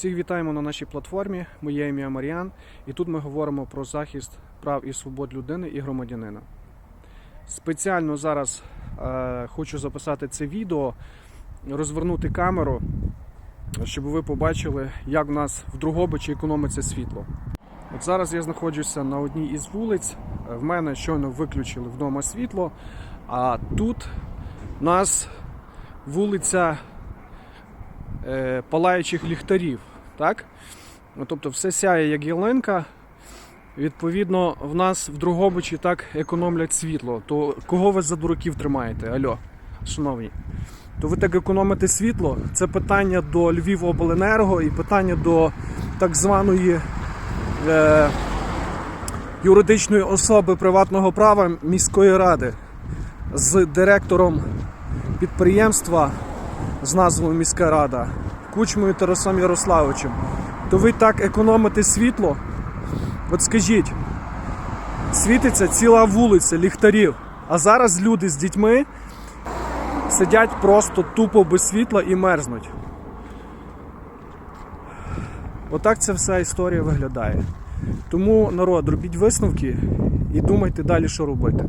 Всіх вітаємо на нашій платформі. Моє ім'я Маріан, і тут ми говоримо про захист прав і свобод людини і громадянина. Спеціально зараз е, хочу записати це відео, розвернути камеру, щоб ви побачили, як в нас в Другобичі економиться світло. От зараз я знаходжуся на одній із вулиць. В мене щойно виключили вдома світло, а тут у нас вулиця е, палаючих ліхтарів. Так? Ну, тобто все сяє як ялинка. Відповідно, в нас в Другобичі так економлять світло. То кого ви за дураків тримаєте? Альо, шановні. То ви так економите світло? Це питання до Львівобленерго і питання до так званої е, юридичної особи приватного права міської ради з директором підприємства з назвою міська рада Кучмою Тарасом Ярославовичем. То ви так економите світло? От скажіть, світиться ціла вулиця ліхтарів, а зараз люди з дітьми сидять просто тупо без світла і мерзнуть. Отак ця вся історія виглядає. Тому народ, робіть висновки і думайте далі, що робити.